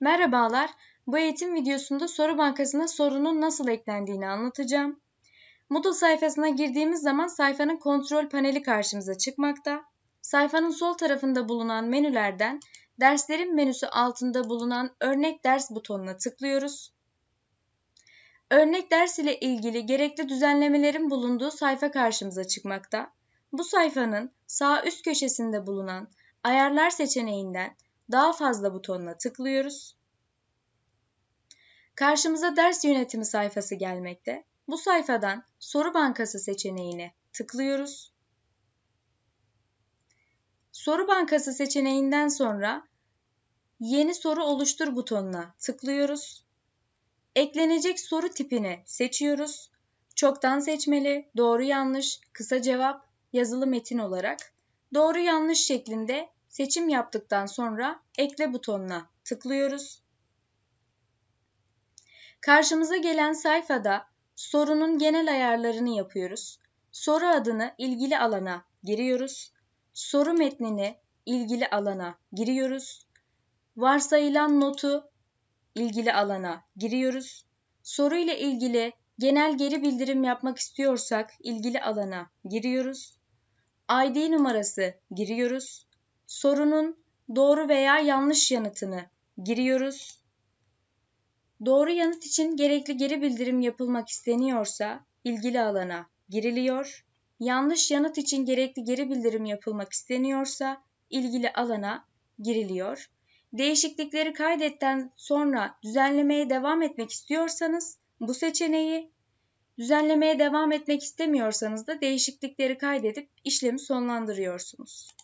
Merhabalar, bu eğitim videosunda soru bankasına sorunun nasıl eklendiğini anlatacağım. Moodle sayfasına girdiğimiz zaman sayfanın kontrol paneli karşımıza çıkmakta. Sayfanın sol tarafında bulunan menülerden derslerin menüsü altında bulunan örnek ders butonuna tıklıyoruz. Örnek ders ile ilgili gerekli düzenlemelerin bulunduğu sayfa karşımıza çıkmakta. Bu sayfanın sağ üst köşesinde bulunan ayarlar seçeneğinden daha fazla butonuna tıklıyoruz. Karşımıza ders yönetimi sayfası gelmekte. Bu sayfadan soru bankası seçeneğine tıklıyoruz. Soru bankası seçeneğinden sonra yeni soru oluştur butonuna tıklıyoruz. Eklenecek soru tipini seçiyoruz. Çoktan seçmeli, doğru yanlış, kısa cevap, yazılı metin olarak doğru yanlış şeklinde seçim yaptıktan sonra ekle butonuna tıklıyoruz. Karşımıza gelen sayfada sorunun genel ayarlarını yapıyoruz. Soru adını ilgili alana giriyoruz. Soru metnini ilgili alana giriyoruz. Varsayılan notu ilgili alana giriyoruz. Soru ile ilgili genel geri bildirim yapmak istiyorsak ilgili alana giriyoruz. ID numarası giriyoruz. Sorunun doğru veya yanlış yanıtını giriyoruz. Doğru yanıt için gerekli geri bildirim yapılmak isteniyorsa ilgili alana giriliyor. Yanlış yanıt için gerekli geri bildirim yapılmak isteniyorsa ilgili alana giriliyor. Değişiklikleri kaydetten sonra düzenlemeye devam etmek istiyorsanız bu seçeneği, düzenlemeye devam etmek istemiyorsanız da değişiklikleri kaydedip işlemi sonlandırıyorsunuz.